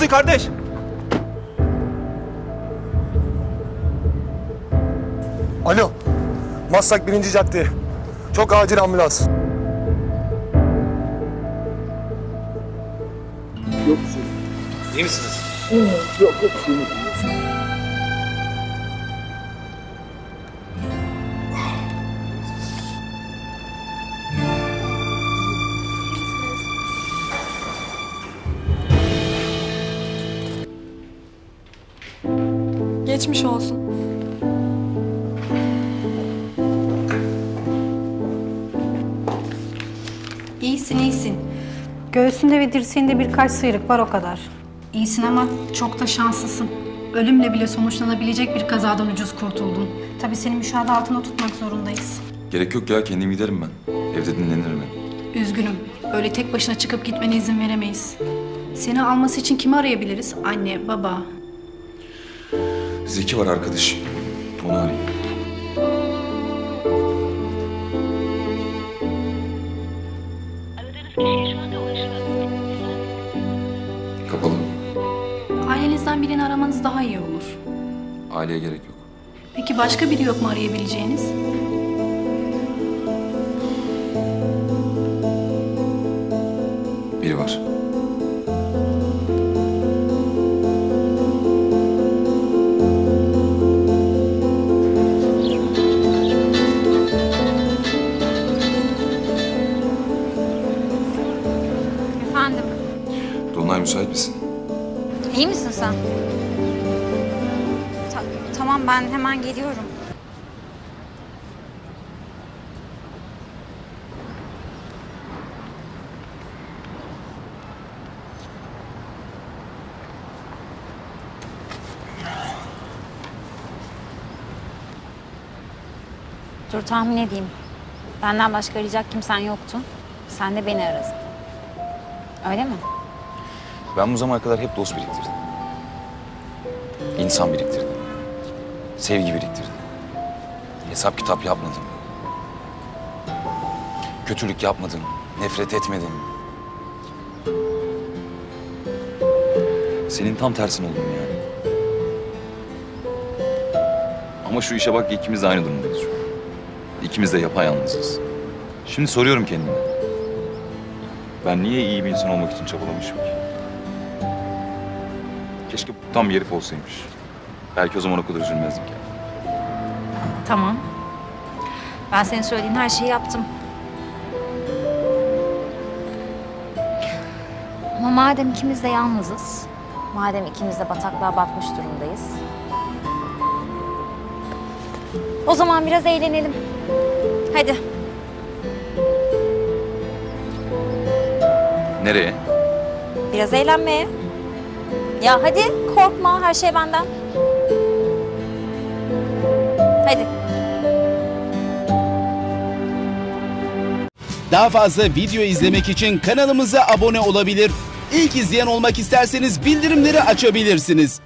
kardeş. Alo. Maslak birinci cadde. Çok acil ambulans. İyi misiniz? Geçmiş olsun. İyisin iyisin. Göğsünde ve dirseğinde birkaç sıyrık var o kadar. İyisin ama çok da şanslısın. Ölümle bile sonuçlanabilecek bir kazadan ucuz kurtuldun. Tabii seni müşahede altında tutmak zorundayız. Gerek yok ya kendim giderim ben. Evde dinlenirim ben. Üzgünüm. Öyle tek başına çıkıp gitmene izin veremeyiz. Seni alması için kimi arayabiliriz? Anne, baba. Zeki var arkadaş. Onu arayayım. Kapalı. Ailenizden birini aramanız daha iyi olur. Aileye gerek yok. Peki başka biri yok mu arayabileceğiniz? Biri var. Dolunay müsait misin? iyi misin sen? Ta- tamam ben hemen geliyorum. Dur tahmin edeyim. Benden başka arayacak kimsen yoktu. Sen de beni aradın. Öyle mi? Ben bu zamana kadar hep dost biriktirdim. İnsan biriktirdim. Sevgi biriktirdim. Hesap kitap yapmadım. Kötülük yapmadım. Nefret etmedim. Senin tam tersin oldum yani. Ama şu işe bak ki ikimiz de aynı durumdayız şu an. İkimiz de yapayalnızız. Şimdi soruyorum kendime. Ben niye iyi bir insan olmak için çabalamışım ki? Keşke tam bir herif olsaymış. Belki o zaman o kadar üzülmezdik ya. Tamam. Ben senin söylediğin her şeyi yaptım. Ama madem ikimiz de yalnızız, madem ikimiz de bataklığa batmış durumdayız. O zaman biraz eğlenelim. Hadi. Nereye? Biraz eğlenmeye. Ya hadi korkma her şey benden. Hadi. Daha fazla video izlemek için kanalımıza abone olabilir. İlk izleyen olmak isterseniz bildirimleri açabilirsiniz.